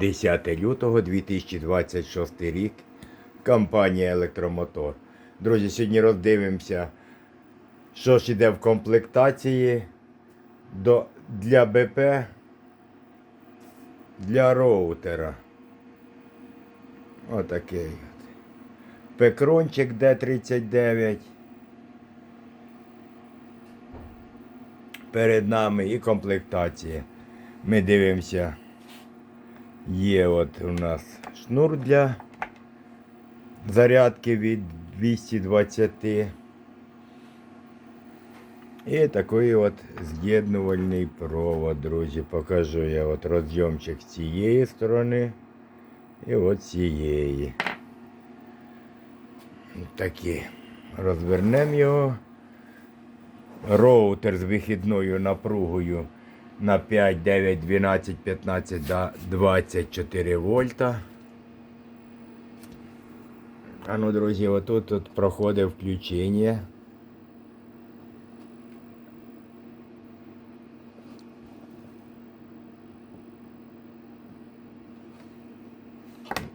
10 лютого 2026 рік. Компанія Електромотор. Друзі, сьогодні роздивимося, що ж іде в комплектації до, для БП для роутера. Отакий. от. Пекрончик D39. Перед нами і комплектація. Ми дивимося. Є от у нас шнур для зарядки від 220. І такий от з'єднувальний провод, друзі. Покажу я от розйомчик з цієї сторони і от цієї. Такі. Розвернемо його. Роутер з вихідною напругою на 5, 9, 12, 15 до 24 вольта. А ну, друзі, отут тут проходить включення.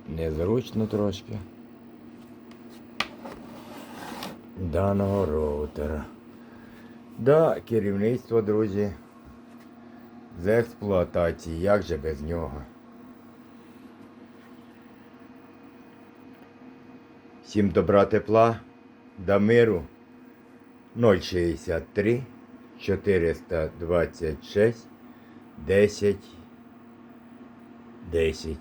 Незручно трошки. Даного роутера. Да, керівництво, друзі. З експлуатації. Як же без нього? Всім добра тепла, до миру 063 426 10 10